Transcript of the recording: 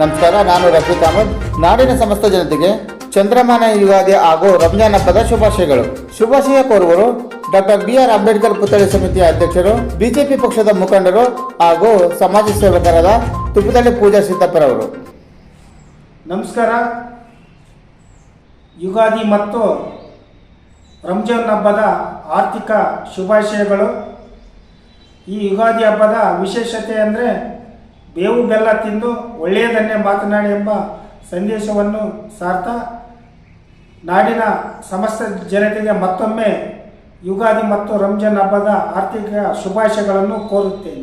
ನಮಸ್ಕಾರ, ನಾನು ರಫೀಕ್ ಅಹಮದ್ ನಾಡಿನ ಸಮಸ್ತ ಜನತೆಗೆ ಚಂದ್ರಮಾನ ಯುಗಾದಿ ಹಾಗೂ ರಂಜಾನ್ ಹಬ್ಬದ ಶುಭಾಶಯಗಳು. ಶುಭಾಶಯ ಕೋರುವರು ಡಾಕ್ಟರ್ ಬಿ ಆರ್ ಅಂಬೇಡ್ಕರ್ ಪುತ್ಥಳಿ ಸಮಿತಿಯ ಅಧ್ಯಕ್ಷರು, ಬಿಜೆಪಿ ಪಕ್ಷದ ಮುಖಂಡರು ಹಾಗೂ ಸಮಾಜ ಸೇವಕರಾದ ತುಪ್ಪದಲ್ಲಿ ಪೂಜಾ ಸಿದ್ದಪ್ಪರವರು. ನಮಸ್ಕಾರ. ಯುಗಾದಿ ಮತ್ತು ರಂಜಾನ್ ಹಬ್ಬದ ಆರ್ಥಿಕ ಶುಭಾಶಯಗಳು. ಈ ಯುಗಾದಿ ಹಬ್ಬದ ವಿಶೇಷತೆ ಅಂದರೆ ಬೇವು ಬೆಲ್ಲ ತಿಂದು ಒಳ್ಳೆಯದನ್ನೇ ಮಾತನಾಡಿ ಎಂಬ ಸಂದೇಶವನ್ನು ಸಾರ್ತಾ ನಾಡಿನ ಸಮಸ್ತ ಜನತೆಗೆ ಮತ್ತೊಮ್ಮೆ ಯುಗಾದಿ ಮತ್ತು ರಂಜಾನ್ ಹಬ್ಬದ ಆರ್ಥಿಕ ಶುಭಾಶಯಗಳನ್ನು ಕೋರುತ್ತೇನೆ.